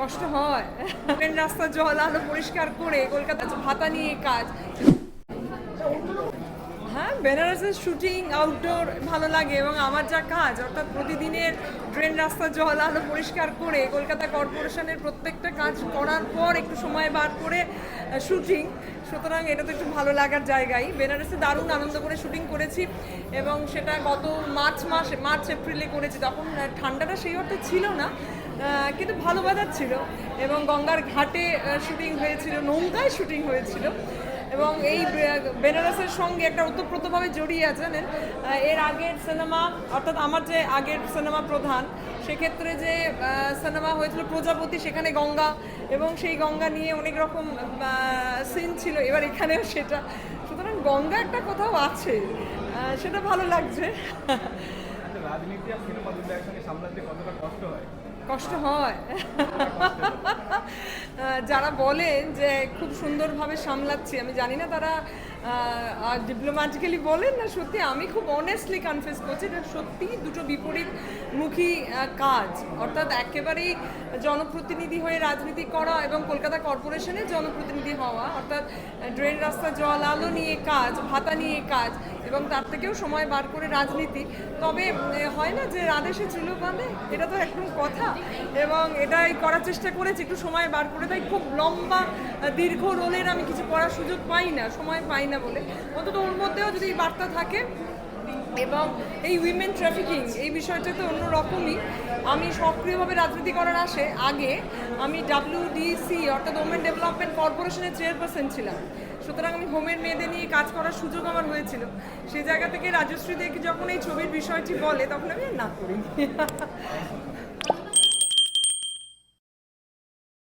কষ্ট হয়। রাস্তা জল আলো পরিষ্কার করে কলকাতা ভাতা নিয়ে কাজ হ্যাঁ বেনারসের শুটিং আউটডোর ভালো লাগে এবং আমার যা কাজ, অর্থাৎ প্রতিদিনের ট্রেন রাস্তা, জল আলো পরিষ্কার করে কলকাতা কর্পোরেশনের প্রত্যেকটা কাজ করার পর একটু সময় বার করে শুটিং সুতরাং এটা তো একটু ভালো লাগার জায়গায় বেনারসে দারুণ আনন্দ করে শুটিং করেছি এবং সেটা গত মার্চ মাস, মার্চ, এপ্রিলে করেছি। তখন ঠান্ডাটা সেই অর্থে ছিল না কিন্তু ভালো বাজার ছিল এবং গঙ্গার ঘাটে শুটিং হয়েছিল, নৌকায় শুটিং হয়েছিল। এবং এই বেনারসের সঙ্গে একটা ওতপ্রোতভাবে জড়িয়ে আছেন। এর আগের সিনেমা অর্থাৎ আমার যে আগের সিনেমা প্রধান সেক্ষেত্রে যে সিনেমা হয়েছিল প্রজাপতি সেখানে গঙ্গা এবং সেই গঙ্গা নিয়ে অনেক রকম সিন ছিল। এবার এখানেও সেটা। সুতরাং গঙ্গা একটা কোথাও আছে। সেটা ভালো লাগছে। রাজনীতি আর সিনেমা দুটো একসঙ্গে সামলাতে কতটা কষ্ট হয়। কষ্ট হয়। যারা বলেন যে খুব সুন্দরভাবে সামলাচ্ছি, আমি জানি না তারা ডিপ্লোম্যাটিক্যালি বলেন না সত্যি, আমি খুব অনেস্টলি কনফেস করছি, এটা সত্যি দুটো বিপরীতমুখী কাজ। অর্থাৎ একেবারেই জনপ্রতিনিধি হয়ে রাজনীতি করা এবং কলকাতা কর্পোরেশনের জনপ্রতিনিধি হওয়া, অর্থাৎ ড্রেন রাস্তা, জল, আলো নিয়ে কাজ, ভাতা নিয়ে কাজ এবং তার থেকেও সময় বার করে রাজনীতি। তবে হয় না যে রাধেশে চুলো বাঁধে? এটা তো একদম কথা এবং এটাই করার চেষ্টা করেছি, একটু সময় বার করে তাই খুব লম্বা দীর্ঘ রোলের আমি কিছু করার সুযোগ পাই না, সময় পাই না বলে। অন্তত ওর মধ্যেও যদি এই বার্তা থাকে, এবং এই উইমেন ট্রাফিকিং এই বিষয়টা তো অন্য রকমই আমি সক্রিয়ভাবে রাজনীতি করার আসে, আগে আমি ডাব্লিউডিসি অর্থাৎ ওমেন ডেভেলপমেন্ট কর্পোরেশনের চেয়ারপারসন ছিলাম। সুতরাং আমি হোমের মেয়েদের নিয়ে কাজ করার সুযোগ আমার হয়েছিল। সেই জায়গা থেকে রাজশ্রী দেখি যখন এই ছবির বিষয়টি বলে, তখন আমি না করি।